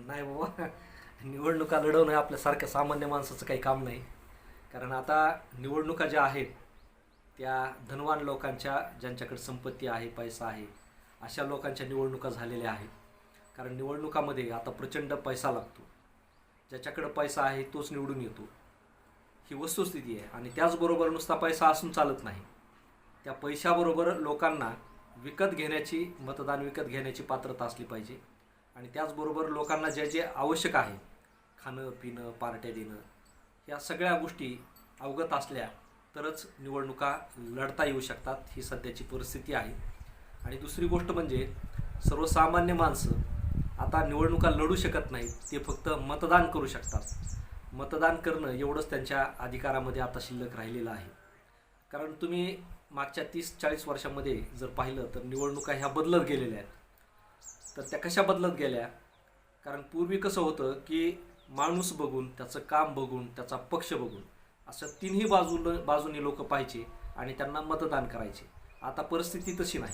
नाही बाबा. निवडणुका लढवणं आपल्यासारख्या सामान्य माणसाचं काही काम नाही. कारण आता निवडणुका ज्या आहेत त्या धनवान लोकांच्या ज्यांच्याकडे संपत्ती आहे पैसा आहे अशा लोकांच्या निवडणुका झालेल्या आहेत. कारण निवडणुकामध्ये आता प्रचंड पैसा लागतो. ज्याच्याकडं पैसा आहे तोच निवडून येतो. ही वस्तुस्थिती आहे. आणि त्याचबरोबर नुसता पैसा असून चालत नाही. त्या पैशाबरोबर लोकांना विकत घेण्याची मतदान विकत घेण्याची पात्रता असली पाहिजे. आणि त्याचबरोबर लोकांना जे जे आवश्यक आहे खाणं पिणं पार्ट्या देणं या सगळ्या गोष्टी अवगत असल्या तरच निवडणुका लढता येऊ शकतात ही सध्याची परिस्थिती आहे. आणि दुसरी गोष्ट म्हणजे सर्वसामान्य माणसं आता निवडणुका लढू शकत नाहीत ते फक्त मतदान करू शकतात. मतदान करणं एवढंच त्यांच्या अधिकारामध्ये आता शिल्लक राहिलेलं आहे. कारण तुम्ही मागच्या तीस चाळीस वर्षामध्ये जर पाहिलं तर निवडणुका ह्या बदलत गेलेल्या आहेत. तर त्या कशा बदलत गेल्या? कारण पूर्वी कसं होतं की माणूस बघून त्याचं काम बघून त्याचा पक्ष बघून असं तिन्ही बाजून बाजूनी लोक पाहायचे आणि त्यांना मतदान करायचे. आता परिस्थिती तशी नाही.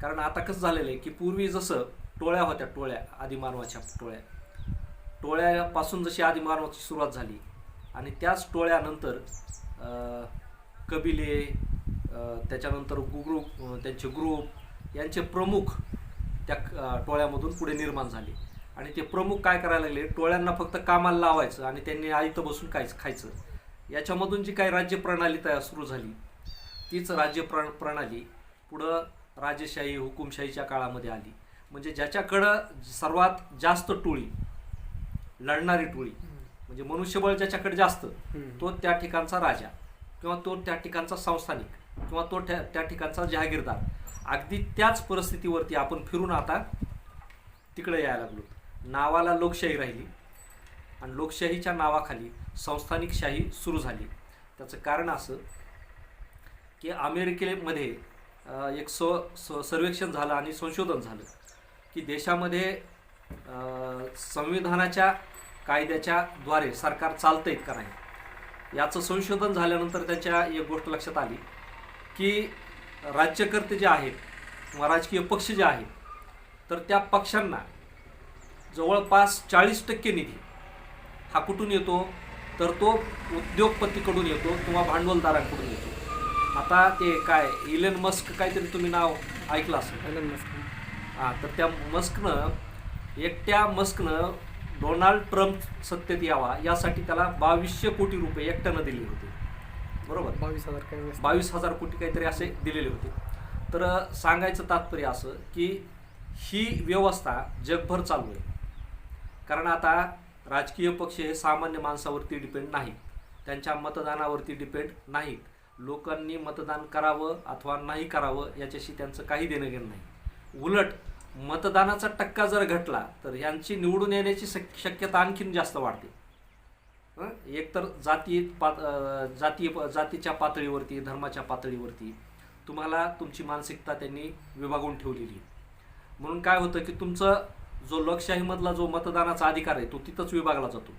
कारण आता कसं झालेलं आहे की पूर्वी जसं टोळ्या होत्या टोळ्या आदिमानवाच्या टोळ्या. टोळ्यापासून जशी आदिमानवाची सुरुवात झाली आणि त्याच टोळ्यानंतर कबिले त्याच्यानंतर गुग्रुप त्यांचे ग्रुप यांचे प्रमुख त्या टोळ्यामधून पुढे निर्माण झाले. आणि ते प्रमुख काय करायला लागले? टोळ्यांना फक्त कामाला लावायचं आणि त्यांनी आयतं बसून काय खायचं. याच्यामधून जी काही राज्य प्रणाली तयार सुरू झाली तीच राज्य प्र प्रणाली पुढं राजेशाही हुकुमशाहीच्या काळामध्ये आली. म्हणजे ज्याच्याकडं सर्वात जास्त टोळी लढणारी टोळी म्हणजे मनुष्यबळ ज्याच्याकडे जास्त तो त्या ठिकाणचा राजा किंवा तो त्या ठिकाणचा संस्थानिक किंवा तो त्या ठिकाणचा जहागीरदार. अगदी त्याच परिस्थितीवरती आपण फिरून आता तिकडे यायला लागलो. नावाला लोकशाही राहिली आणि लोकशाहीच्या नावाखाली संस्थानिकशाही सुरू झाली. त्याचं कारण असं की अमेरिकेमध्ये एक स स सर्वेक्षण झालं आणि संशोधन झालं की देशामध्ये संविधानाच्या कायद्याच्या द्वारे सरकार चालतंय का नाही? याचं संशोधन झाल्यानंतर त्यांच्या एक गोष्ट लक्षात आली की राज्यकर्ते जे आहेत किंवा राजकीय पक्ष जे आहेत तर त्या पक्षांना जवळपास चाळीस टक्के निधी हा कुठून येतो? तर तो उद्योगपतीकडून येतो किंवा भांडवलदारांकडून येतो. आता ते काय इलेन मस्क काहीतरी तुम्ही नाव ऐकलं असेल. हां तर त्या मस्कनं एकट्या मस्कनं डोनाल्ड ट्रम्प सत्तेत यावा यासाठी त्याला बावीसशे कोटी रुपये एकट्यानं दिले होते. बरोबर. बावीस हजार वेळेस. बावीस हजार कोटी काहीतरी असे दिलेले होते. तर सांगायचं तात्पर्य असं की ही व्यवस्था जगभर चालू आहे. कारण आता राजकीय पक्ष हे सामान्य माणसावरती डिपेंड नाहीत. त्यांच्या मतदानावरती डिपेंड नाहीत. लोकांनी मतदान करावं अथवा नाही करावं याच्याशी त्यांचं काही देणं घेणं नाही. उलट मतदानाचा टक्का जर घटला तर यांची निवडून येण्याची शक- शक्यता आणखीन जास्त वाढते? एकतर जाती पात जाती जातीच्या पातळीवरती धर्माच्या पातळीवरती तुम्हाला तुमची मानसिकता त्यांनी विभागून ठेवलेली. आहे. म्हणून काय होतं की तुमचं जो लोकशाहीमधला जो मतदानाचा अधिकार आहे तो तिथंच विभागला जातो.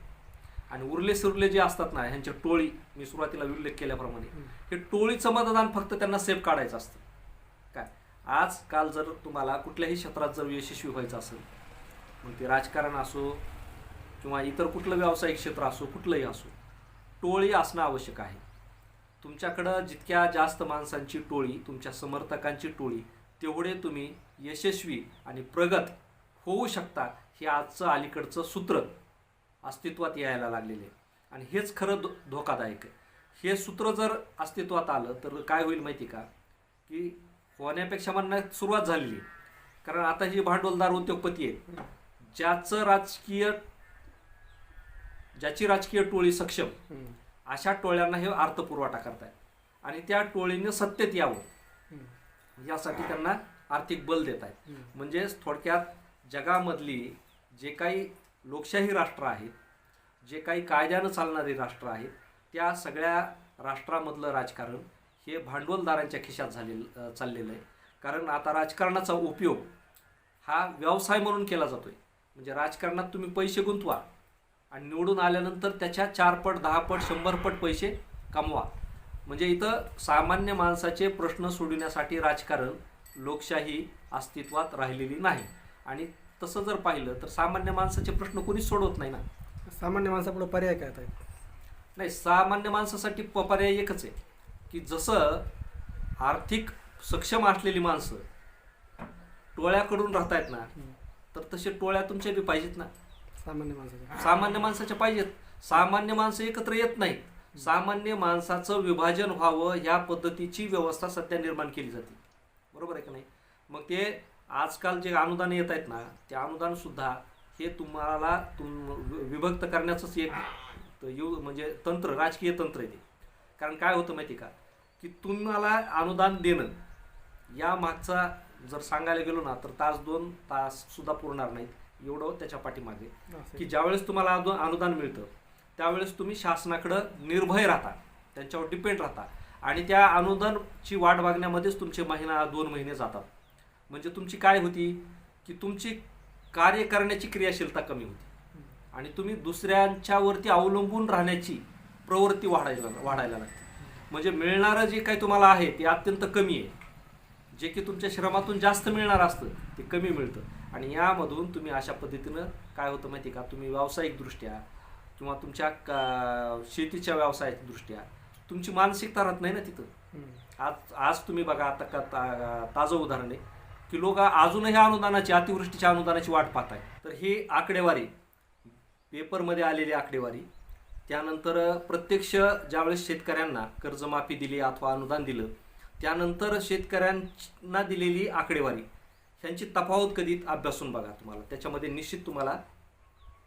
आणि उरले सुरले जे असतात ना ह्यांच्या टोळी मी सुरुवातीला उल्लेख केल्याप्रमाणे हे टोळीचं मतदान फक्त त्यांना सेफ काढायचं असतं. काय? आजकाल जर तुम्हाला कुठल्याही क्षेत्रात जर यशस्वी व्हायचं असेल मग ते राजकारण असो किंवा इतर कुठलं व्यावसायिक क्षेत्र असो कुठलंही असो टोळी असणं आवश्यक आहे. तुमच्याकडं जितक्या जास्त माणसांची टोळी तुमच्या समर्थकांची टोळी तेवढे तुम्ही यशस्वी आणि प्रगत होऊ शकता हे आजचं अलीकडचं सूत्र अस्तित्वात यायला लागलेले. आहे. आणि हेच खरं धो धोकादायक आहे. हे सूत्र जर अस्तित्वात आलं तर काय होईल माहिती का? की होण्यापेक्षा म्हणण्यात सुरुवात झालेली कारण आता जे भांडवलदार उद्योगपती आहेत ज्याचं राजकीय ज्याची राजकीय टोळी सक्षम. अशा टोळ्यांना हे अर्थपुरवठा करतायत आणि त्या टोळीने सत्तेत यावं. यासाठी त्यांना आर्थिक बल देत आहेत. म्हणजेच थोडक्यात जगामधली जे काही लोकशाही राष्ट्र आहेत जे काही कायद्यानं चालणारी राष्ट्र आहेत त्या सगळ्या राष्ट्रामधलं राजकारण हे भांडवलदारांच्या खिशात झालेलं चाललेलं आहे कारण आता राजकारणाचा उपयोग हा व्यवसाय म्हणून केला जातोय म्हणजे राजकारणात तुम्ही पैसे गुंतवा आणि निवडून आल्यानंतर त्याच्या चार पट दहा पट शंभर पट पैसे कमवा. म्हणजे इथं सामान्य माणसाचे प्रश्न सोडविण्यासाठी राजकारण लोकशाही अस्तित्वात राहिलेली नाही. आणि तसं जर पाहिलं तर सामान्य माणसाचे प्रश्न कोणीच सोडवत नाही ना. सामान्य माणसापुढे पर्याय काय आता? नाही सामान्य माणसासाठी प- पर्याय एकच आहे. की जसं आर्थिक सक्षम असलेली माणसं टोळ्याकडून राहतायत ना तर तसे टोळ्या तुमच्या बी पाहिजेत ना. सामान्य माणसाच्या. सामान्य माणसाच्या पाहिजेत. सामान्य माणसं एकत्र येत नाहीत. सामान्य माणसाचं विभाजन व्हावं ह्या पद्धतीची व्यवस्था सध्या निर्माण केली जाते. बरोबर आहे का नाही? मग ते आजकाल जे अनुदान येत आहेत ना ते अनुदानसुद्धा हे तुम्हाला तुम विभक्त करण्याचंच एक त- यु म्हणजे तंत्र राजकीय तंत्र आहे ते. कारण काय होतं माहिती का? की तुम्हाला अनुदान देणं या मागचा जर सांगायला गेलो ना तर तास दोन तास सुद्धा पुरणार नाहीत. एवढं त्याच्या पाठीमागे. की ज्यावेळेस तुम्हाला अनु- अनुदान मिळतं त्यावेळेस तुम्ही शासनाकडं निर्भय राहता त्यांच्यावर डिपेंड राहता. आणि त्या अनुदानची वाट बघण्यामध्येच तुमचे महिना दोन महिने जातात. म्हणजे तुमची काय होती? की तुमची कार्य करण्याची क्रियाशीलता कमी होती. आणि तुम्ही दुसऱ्यांच्यावरती अवलंबून राहण्याची प्रवृत्ती वाढायला वाढायला लागते. म्हणजे मिळणारं जे काही तुम्हाला आहे ते अत्यंत कमी आहे. जे की तुमच्या श्रमातून जास्त मिळणार असतं ते कमी मिळतं. आणि यामधून तुम्ही अशा पद्धतीनं काय होतं माहिती का? तुम्ही व्यावसायिकदृष्ट्या किंवा तुमच्या शेतीच्या व्यावसायिक दृष्ट्या तुमची मानसिकता राहत नाही ना तिथं. आज आज तुम्ही बघा आता का ता- ताजं उदाहरण आहे की लोक अजूनही अनुदानाची अतिवृष्टीच्या अनुदानाची वाट पाहत आहे तर ही आकडेवारी पेपरमध्ये आलेली आकडेवारी त्यानंतर प्रत्यक्ष ज्यावेळेस शेतकऱ्यांना कर्जमाफी दिली अथवा अनुदान दिलं त्यानंतर शेतकऱ्यांना दिलेली आकडेवारी. त्यांची तफावत कधी अभ्यासून बघा तुम्हाला. त्याच्यामध्ये निश्चित तुम्हाला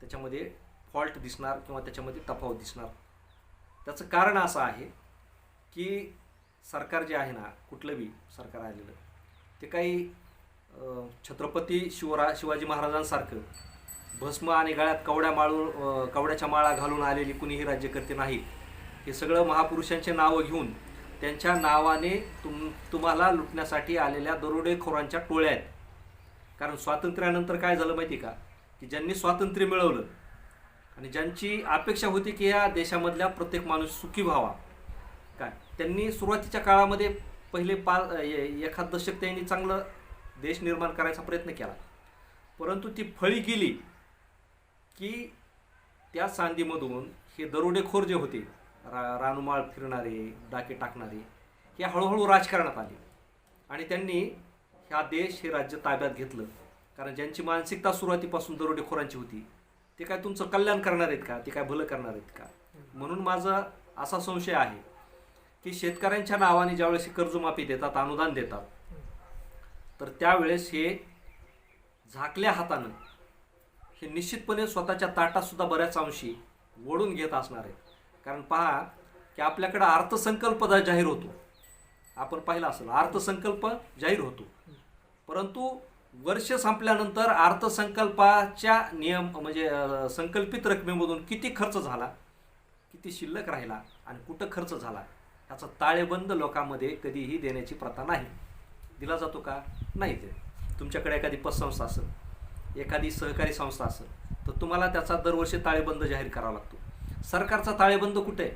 त्याच्यामध्ये फॉल्ट दिसणार किंवा त्याच्यामध्ये तफावत दिसणार. त्याचं कारण असं आहे की सरकार जे आहे ना कुठलं बी सरकार आलेलं ते काही छत्रपती शिवरा शिवाजी महाराजांसारखं भस्म आणि गळ्यात कवड्या माळून कवड्याच्या माळा घालून आलेली कुणीही राज्यकर्ते नाहीत हे सगळं महापुरुषांचे नावं घेऊन त्यांच्या नावाने तुम तुम्हाला लुटण्यासाठी आलेल्या दरोडेखोरांच्या टोळ्या आहेत. कारण स्वातंत्र्यानंतर काय झालं माहिती का? की ज्यांनी स्वातंत्र्य मिळवलं आणि ज्यांची अपेक्षा होती की या देशामधल्या प्रत्येक माणूस सुखी व्हावा काय? त्यांनी सुरुवातीच्या काळामध्ये पहिले पा एखाद दशक त्यांनी चांगलं देश निर्माण करायचा प्रयत्न केला. परंतु ती फळी गेली की त्या सांधीमधून हे दरोडेखोर जे होते रा रानुमाळ फिरणारे डाके टाकणारे हे हळूहळू राजकारणात आले. आणि त्यांनी ह्या देश हे राज्य ताब्यात घेतलं. कारण ज्यांची मानसिकता सुरुवातीपासून दरोडेखोरांची होती ते काय तुमचं कल्याण करणार आहेत का? ते काय भलं करणार आहेत का? म्हणून माझा असा संशय आहे की शेतकऱ्यांच्या नावाने ज्यावेळेस हे कर्जमाफी देतात अनुदान देतात तर त्यावेळेस हे झाकल्या हातानं हे निश्चितपणे स्वतःच्या ताटातसुद्धा बऱ्याच अंशी ओढून घेत असणार आहे कारण पहा की आपल्याकडं अर्थसंकल्प जाहीर होतो. आपण पाहिलं असेल अर्थसंकल्प जाहीर होतो. परंतु वर्ष संपल्यानंतर अर्थसंकल्पाच्या नियम म्हणजे संकल्पित रकमेमधून किती खर्च झाला किती शिल्लक राहिला आणि कुठं खर्च झाला याचा ताळेबंद लोकांमध्ये कधीही देण्याची प्रथा नाही. दिला जातो का? नाही ते तुमच्याकडे एखादी पतसंस्था असेल एखादी सहकारी संस्था असेल तर तुम्हाला त्याचा दरवर्षी ताळेबंद जाहीर करावा लागतो. सरकारचा ताळेबंद कुठे? आहे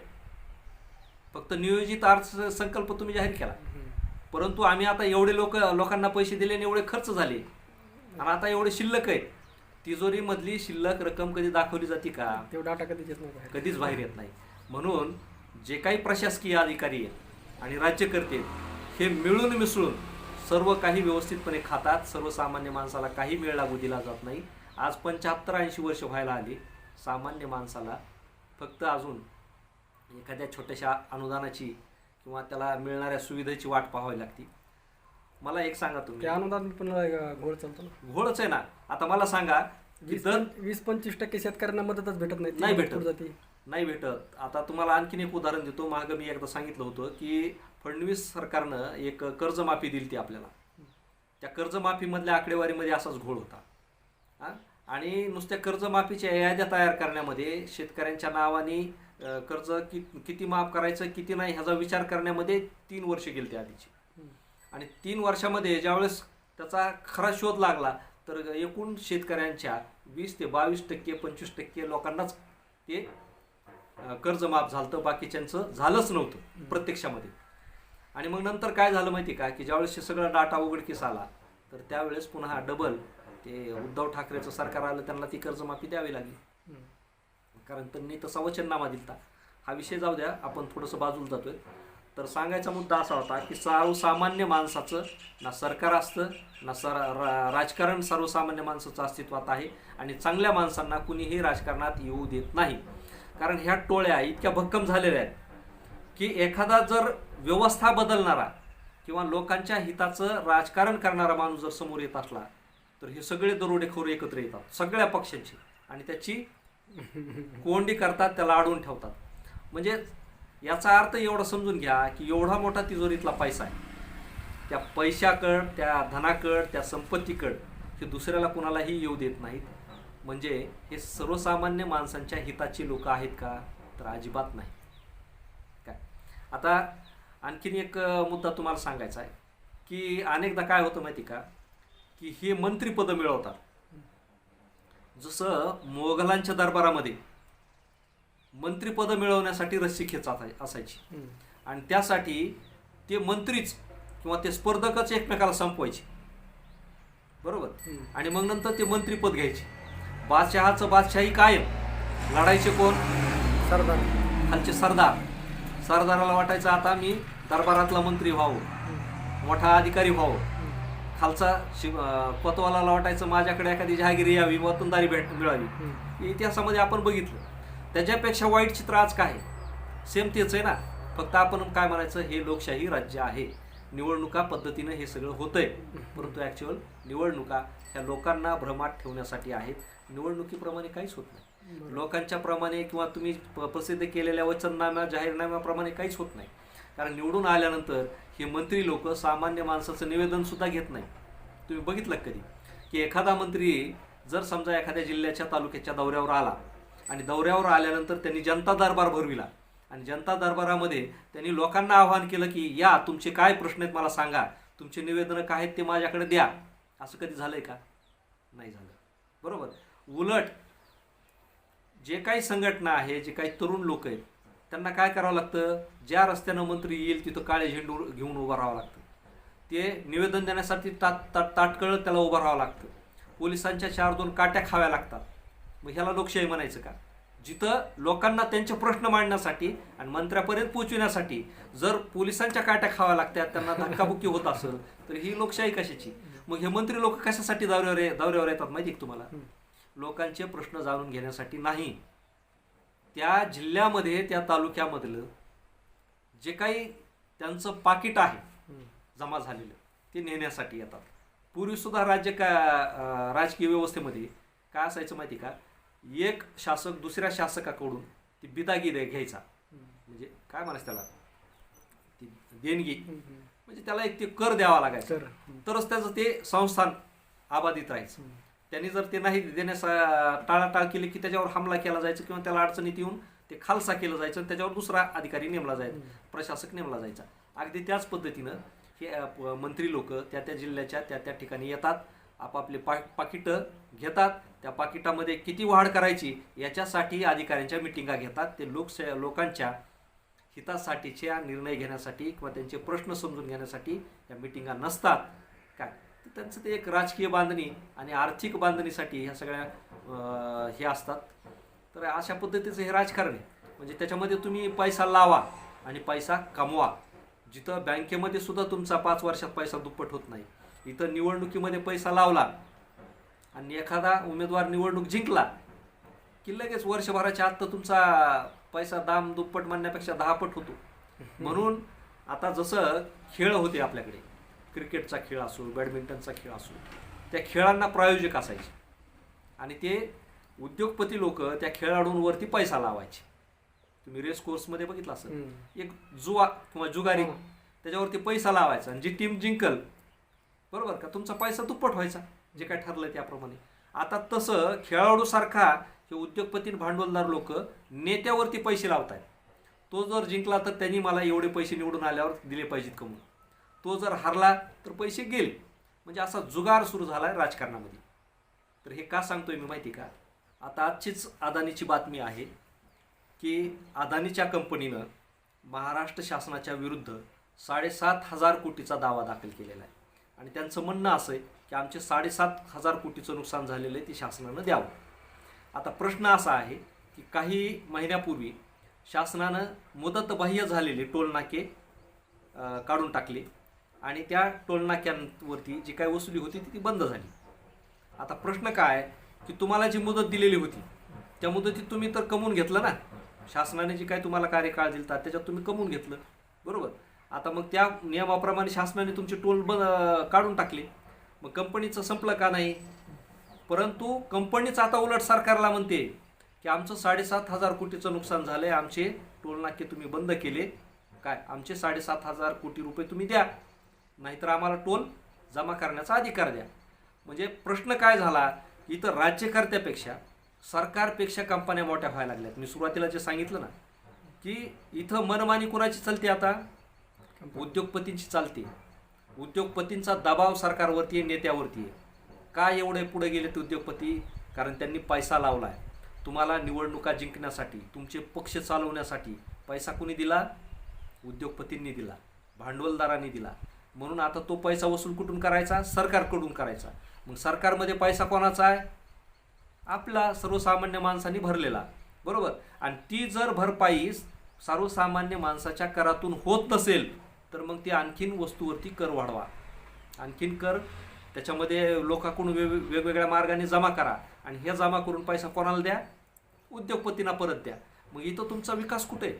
फक्त नियोजित अर्थसंकल्प तुम्ही जाहीर केला. परंतु आम्ही आता एवढे लोक लोकांना पैसे दिले आणि एवढे खर्च झाले. आणि आता एवढे शिल्लक आहेत. तिजोरीमधली शिल्लक रक्कम कधी दाखवली जाते का? तो डाटा कधीच येत नाही. कधीच बाहेर येत नाही. म्हणून जे काही प्रशासकीय अधिकारी आहेत आणि राज्यकर्ते हे मिळून मिसळून सर्व काही व्यवस्थितपणे खातात. सर्वसामान्य माणसाला काही मेळ लागू दिला जात नाही. आज पंच्याहत्तर ऐंशी वर्ष व्हायला आली. सामान्य माणसाला फक्त अजून एखाद्या छोट्याशा अनुदानाची किंवा त्याला मिळणाऱ्या सुविधेची वाट पाहावी लागती. मला एक सांगा तुम्ही. अनुदान पण घोळ चालतो ना. घोळच आहे ना. आता मला सांगा की वीस दर वीस पंचवीस टक्के शेतकऱ्यांना मदतच भेटत नाही. ती नाही भेटत. जाते. नाही भेटत. आता तुम्हाला आणखीन एक उदाहरण देतो. मागं मी एकदा सांगितलं होतं की फडणवीस सरकारनं एक कर्जमाफी दिली ती आपल्याला. त्या कर्जमाफीमधल्या आकडेवारीमध्ये असाच घोळ होता. हा? आणि नुसत्या कर्जमाफीच्या याद्या तयार करण्यामध्ये शेतकऱ्यांच्या नावाने कर्ज कि किती माफ करायचं किती नाही ह्याचा विचार करण्यामध्ये तीन वर्ष गेली त्या आधीची. आणि तीन वर्षामध्ये ज्यावेळेस त्याचा खरा शोध लागला तर एकूण शेतकऱ्यांच्या वीस ते बावीस टक्के पंचवीस टक्के लोकांनाच ते कर्ज माफ झालं तर बाकीच्यांचं झालंच नव्हतं प्रत्यक्षामध्ये आणि मग नंतर काय झालं माहिती का की ज्यावेळेस हे सगळा डाटा उघडकीस आला तर त्यावेळेस पुन्हा डबल ते उद्धव ठाकरेचं सरकार आलं त्यांना ती कर्जमाफी द्यावी लागली. कारण त्यांनी तसा वचननामा दिलता. हा विषय जाऊ द्या आपण थोडंसं बाजूला जातोय. तर सांगायचा मुद्दा असा होता की सर्वसामान्य माणसाचं ना सरकार असतं ना सर रा- राजकारण सर्वसामान्य माणसाचं अस्तित्वात आहे आणि चांगल्या माणसांना कुणीही राजकारणात येऊ देत नाही. कारण ह्या टोळ्या इतक्या भक्कम झालेल्या आहेत की एखादा जर व्यवस्था बदलणारा किंवा लोकांच्या हिताचं राजकारण करणारा माणूस जर समोर येत असला तर हे सगळे दरोडेखोर एकत्र येतात सगळ्या पक्षांची आणि त्याची कोंडी करतात त्याला अडवून ठेवतात. म्हणजे याचा अर्थ एवढा समजून घ्या की एवढा मोठा तिजोरीतला पैसा आहे. त्या पैशाकड त्या धनाकड त्या संपत्तीकड हे दुसऱ्याला कुणालाही येऊ देत नाहीत. म्हणजे हे सर्वसामान्य माणसांच्या हिताची लोक आहेत का? तर अजिबात नाही. काय? आता आणखीन एक मुद्दा तुम्हाला सांगायचा आहे की अनेकदा काय होतं माहिती का? की हे मंत्रीपदं मिळवतात. जसं मोगलांच्या दरबारामध्ये मंत्रीपदं मिळवण्यासाठी रस्सी खेच असाय- असायची. आणि त्यासाठी ते मंत्रीच किंवा ते स्पर्धकच एकमेकाला संपवायचे. बरोबर. आणि मग नंतर ते मंत्रीपद घ्यायचे. बादशहाचं बादशाही कायम. लढायचे कोण? सरदार. खालचे सरदार. सरदाराला वाटायचं आता मी दरबारातला मंत्री व्हावं. मोठा अधिकारी व्हावं. खालचा शिव अं, कोतवालाला वाटायचं माझ्याकडे एखादी जहागिरी यावी वतनदारी भेट मिळावी. इतिहासामध्ये आपण बघितलं. त्याच्यापेक्षा वाईट चित्र आज काय? सेम तेच आहे ना. फक्त आपण काय म्हणायचं हे लोकशाही राज्य आहे. निवडणुका पद्धतीनं हे सगळं होतंय. परंतु ॲक्च्युअल निवडणुका ह्या लोकांना भ्रमात ठेवण्यासाठी आहेत. निवडणुकीप्रमाणे काहीच होत नाही. लोकांच्या प्रमाणे किंवा तुम्ही प्रसिद्ध केलेल्या वचननाम्या जाहीरनाम्याप्रमाणे काहीच होत नाही. कारण निवडून आल्यानंतर हे मंत्री लोक सामान्य माणसाचं निवेदन सुद्धा घेत नाही. तुम्ही बघितलं कधी? की एखादा मंत्री जर समजा एखाद्या जिल्ह्याच्या तालुक्याच्या दौऱ्यावर आला आणि दौऱ्यावर आल्यानंतर त्यांनी जनता दरबार भरविला आणि जनता दरबारामध्ये त्यांनी लोकांना आवाहन केलं की या तुमचे काय प्रश्न आहेत मला सांगा. तुमचे निवेदनं काय आहेत ते माझ्याकडे द्या. असं कधी झालंय का? नाही झालं. बरोबर? उलट जे काही संघटना आहे जे काही तरुण लोक आहेत त्यांना काय करावं लागतं? ज्या रस्त्यानं मंत्री येईल तिथं काळे झेंडू घेऊन उभं राहावं लागतं. ते निवेदन देण्यासाठी तात तात ताटकळ त्याला उभं राहावं लागतं. पोलिसांच्या चार दोन काट्या खाव्या लागतात. मग ह्याला लोकशाही म्हणायचं का? जिथं लोकांना त्यांचे प्रश्न मांडण्यासाठी आणि मंत्र्यापर्यंत पोहोचविण्यासाठी जर पोलिसांच्या काट्या खाव्या लागतात त्यांना धक्काबुक्की होत असेल तर ही लोकशाही कशाची? मग हे मंत्री लोक कशासाठी दौऱ्यावर दौऱ्यावर येतात माहिती तुम्हाला. लोकांचे प्रश्न जाणून घेण्यासाठी नाही. त्या जिल्ह्यामध्ये त्या तालुक्यामधलं जे काही त्यांचं पाकिट आहे. जमा झालेलं ते नेण्यासाठी येतात पूर्वी सुद्धा राज्य का राजकीय व्यवस्थेमध्ये काय असायचं माहिती का एक शासक दुसऱ्या शासकाकडून ती बिदागी घ्यायचा. म्हणजे काय म्हणायचं त्याला ती देणगी. म्हणजे त्याला एक ते कर द्यावा लागायचा. तरच त्याचं ते संस्थान आबादित राहायचं. त्यांनी जर ते नाही देण्यास टाळाटाळ केली की त्याच्यावर हमला केला जायचा किंवा त्याला अडचणीत येऊन ते खालसा केलं जायचं आणि त्याच्यावर दुसरा अधिकारी नेमला जायचा प्रशासक नेमला जायचा. अगदी त्याच पद्धतीनं हे मंत्री लोक त्या त्या जिल्ह्याच्या त्या त्या ठिकाणी येतात आपापले पा पाकिटं घेतात त्या पाकिटामध्ये किती वाढ करायची याच्यासाठी अधिकाऱ्यांच्या मिटिंगा घेतात. ते लोकश लोकांच्या हितासाठीच्या निर्णय घेण्यासाठी किंवा त्यांचे प्रश्न समजून घेण्यासाठी या मिटिंगा नसतात. काय? तर त्यांचं ते एक राजकीय बांधणी आणि आर्थिक बांधणीसाठी ह्या सगळ्या हे असतात. तर अशा पद्धतीचं हे राजकारण आहे. म्हणजे त्याच्यामध्ये तुम्ही पैसा लावा आणि पैसा कमवा. जिथं बँकेमध्ये सुद्धा तुमचा पाच वर्षात पैसा दुप्पट होत नाही. इथं निवडणुकीमध्ये पैसा लावला आणि एखादा उमेदवार निवडणूक जिंकला की लगेच वर्षभराच्या आत तुमचा पैसा दाम दुप्पट म्हणण्यापेक्षा दहापट होतो. म्हणून आता जसं खेळ होते आपल्याकडे क्रिकेटचा खेळ असो बॅडमिंटनचा खेळ असो त्या खेळांना प्रायोजक असायचे. आणि ते उद्योगपती लोक त्या खेळाडूंवरती पैसा लावायचे. तुम्ही रेस कोर्समध्ये बघितलं असेल. हम्म. एक जुवा किंवा जुगारी हो. त्याच्यावरती पैसा लावायचा आणि जी टीम जिंकल बरोबर का? तुमचा पैसा दुप्पट व्हायचा जे काय ठरलं त्याप्रमाणे. आता तसं खेळाडूसारखा हे उद्योगपती भांडवलदार लोक नेत्यावरती पैसे लावत आहेत तो जर जिंकला तर त्यांनी मला एवढे पैसे निवडून आल्यावर दिले पाहिजेत कमवून तो जर हारला तर पैसे गेले. म्हणजे असा जुगार सुरू झाला आहे राजकारणामध्ये. तर हे का सांगतोय मी माहिती का? आता आजचीच अदानीची बातमी आहे की अदानीच्या कंपनीनं महाराष्ट्र शासनाच्या विरुद्ध साडेसात हजार कोटीचा दावा दाखल केलेला आहे. आणि त्यांचं म्हणणं असं आहे की आमचे साडेसात हजार कोटीचं नुकसान झालेलं आहे ते शासनानं द्यावं. आता प्रश्न असा आहे की काही महिन्यापूर्वी शासनानं मुदतबाह्य झालेले टोलनाके काढून टाकले. आणि त्या टोलनाक्यांवरती जी काही वसुली होती ती ती बंद झाली. आता प्रश्न काय आहे की तुम्हाला जी मुदत दिलेली होती त्या मुदतीत तुम्ही तर कमवून घेतलं ना? शासनाने जी काय तुम्हाला कार्यकाळ दिलता त्याच्यात तुम्ही कमवून घेतलं. बरोबर? आता मग त्या नियमाप्रमाणे शासनाने तुमचे टोल ब काढून टाकले. मग कंपनीचं संपलं का नाही? परंतु कंपनीच आता उलट सरकारला म्हणते की आमचं साडेसात हजार कोटीचं नुकसान झालं आहे आमचे टोलनाके तुम्ही बंद केले. काय? आमचे साडेसात हजार कोटी रुपये तुम्ही द्या. नाहीतर आम्हाला टोल जमा करण्याचा अधिकार द्या. म्हणजे प्रश्न काय झाला? इथं राज्यकर्त्यापेक्षा सरकारपेक्षा कंपन्या मोठ्या व्हायला लागल्यात. मी सुरुवातीला जे सांगितलं ना की इथं मनमानी कुणाची चालते आता? उद्योगपतींची चालते. उद्योगपतींचा दबाव सरकारवरती आहे नेत्यावरती आहे. का एवढे पुढे गेले ते उद्योगपती? कारण त्यांनी पैसा लावला आहे तुम्हाला निवडणुका जिंकण्यासाठी तुमचे पक्ष चालवण्यासाठी पैसा कुणी दिला? उद्योगपतींनी दिला. भांडवलदारांनी दिला. म्हणून आता तो पैसा वसूल कुठून करायचा? सरकारकडून करायचा. मग सरकारमध्ये पैसा कोणाचा आहे? आपला सर्वसामान्य माणसांनी भरलेला. बरोबर? आणि ती जर भरपाई सर्वसामान्य माणसाच्या करातून होत नसेल तर मग ती आणखीन वस्तूवरती कर वाढवा. आणखीन कर त्याच्यामध्ये लोकांकडून वेग वेगवेगळ्या मार्गाने जमा करा. आणि हे जमा करून पैसा कोणाला द्या? उद्योगपतींना परत द्या. मग इथं तुमचा विकास कुठे? आहे?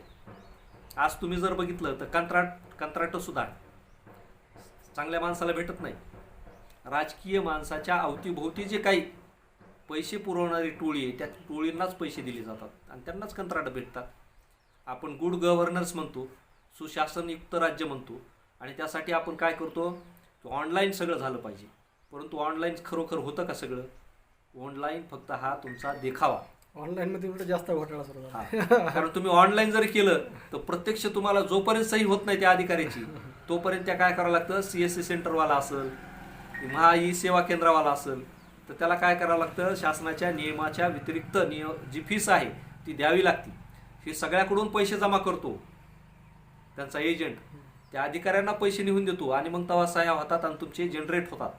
आज तुम्ही जर बघितलं तर कंत्राट कंत्राटसुद्धा चांगल्या माणसाला भेटत नाही. राजकीय माणसाच्या अवतीभोवती जे काही पैसे पुरवणारी टोळी आहे त्या टोळींनाच पैसे दिले जातात आणि त्यांनाच कंत्राट भेटतात. आपण गुड गव्हर्नन्स म्हणतो सुशासनयुक्त राज्य म्हणतो आणि त्यासाठी आपण काय करतो? ऑनलाईन सगळं झालं पाहिजे. परंतु ऑनलाईन खरोखर होतं का सगळं? ऑनलाईन फक्त हा तुमचा देखावा. ऑनलाईन मध्ये उलट जास्त घोटाळा सुरू. कारण तुम्ही ऑनलाईन जर केलं तर प्रत्यक्ष तुम्हाला जोपर्यंत सही होत नाही त्या अधिकाऱ्याची तोपर्यंत त्या काय करावं लागतं? सी एस सी सेंटरवाला असेल महा ई सेवा केंद्रावाला असेल तर त्याला काय करावं लागतं? शासनाच्या नियमाच्या व्यतिरिक्त निय जी फीस आहे ती द्यावी लागते. ही सगळ्याकडून पैसे जमा करतो. त्यांचा एजंट त्या अधिकाऱ्यांना पैसे निघून देतो आणि मग तवा सह्या होतात आणि तुमचे जनरेट होतात.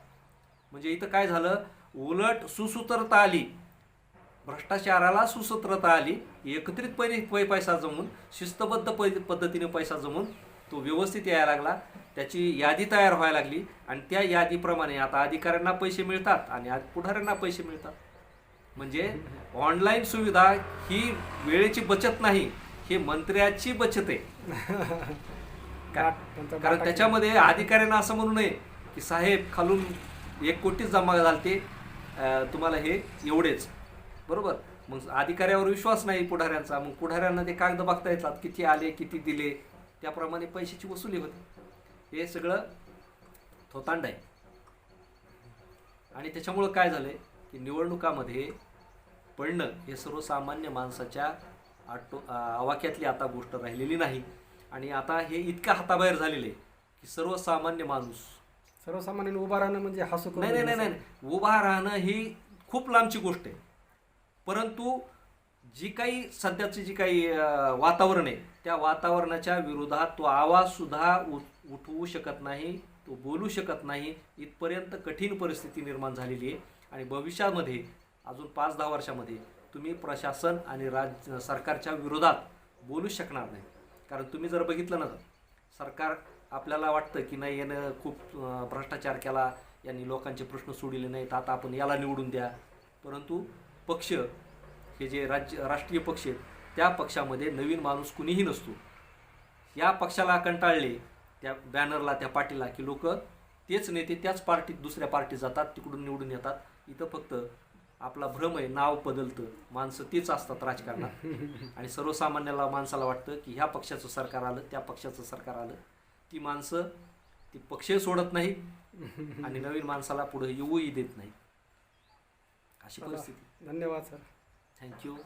म्हणजे इथं काय झालं? उलट सुसूत्रता आली. भ्रष्टाचाराला सुसूत्रता आली. एकत्रितपणे पै पैसा जमून शिस्तबद्ध पै पद्धतीने पैसा जमून तो व्यवस्थित यायला लागला. त्याची यादी तयार व्हायला लागली आणि त्या यादीप्रमाणे आता अधिकाऱ्यांना पैसे मिळतात आणि आज पुढाऱ्यांना पैसे मिळतात. म्हणजे ऑनलाईन सुविधा ही वेळेची बचत नाही ही मंत्र्याची बचत आहे. कारण त्याच्यामध्ये अधिकाऱ्यांना असं म्हणू नये की साहेब खालून एक कोटीच जमा झालते. तुम्हाला हे एवढेच. बरोबर? मग अधिकाऱ्यावर विश्वास नाही पुढाऱ्यांचा. मग पुढाऱ्यांना ते कागद बघता येतात किती आले किती दिले. त्याप्रमाणे पैशाची वसुली होते. हे सगळं थोतांड आहे. आणि त्याच्यामुळं काय झालंय की निवडणुकामध्ये पडणं हे सर्वसामान्य माणसाच्या आटो आवाक्यातली आता गोष्ट राहिलेली नाही. आणि आता हे इतकं हाताबाहेर झालेलं आहे की सर्वसामान्य माणूस सर्वसामान्य उभा राहणं म्हणजे हसू करून नाही नाही नाही नाही नाही. उभा राहणं ही खूप लांबची गोष्ट आहे. परंतु जी काही सध्याची जी काही वातावरण आहे त्या वातावरणाच्या विरोधात तो आवाज सुद्धा उठवू शकत नाही तो बोलू शकत नाही. इथपर्यंत कठीण परिस्थिती निर्माण झालेली आहे आणि भविष्यामध्ये अजून पाच दहा वर्षामध्ये तुम्ही प्रशासन आणि राज्य सरकारच्या विरोधात बोलू शकणार नाही. कारण तुम्ही जर बघितलं ना सरकार आपल्याला वाटतं की नाही यानं खूप भ्रष्टाचार केला यांनी लोकांचे प्रश्न सोडले नाहीत आता आपण याला निवडून द्या. परंतु पक्ष हे जे राज्य राष्ट्रीय पक्ष आहेत त्या पक्षामध्ये नवीन माणूस कुणीही नसतो. या पक्षाला कंटाळले त्या बॅनरला त्या पार्टीला की लोक तेच नेते त्याच पार्टीत दुसऱ्या पार्टीत जातात तिकडून निवडून येतात. इथं फक्त आपला भ्रम आहे नाव बदलतं. माणसं तेच असतात राजकारणात. आणि सर्वसामान्याला माणसाला वाटतं की ह्या पक्षाचं सरकार आलं त्या पक्षाचं सरकार आलं. ती माणसं ती पक्ष सोडत नाही आणि नवीन माणसाला पुढे येऊही देत नाही अशी. परिस्थिती. धन्यवाद सर. 很久。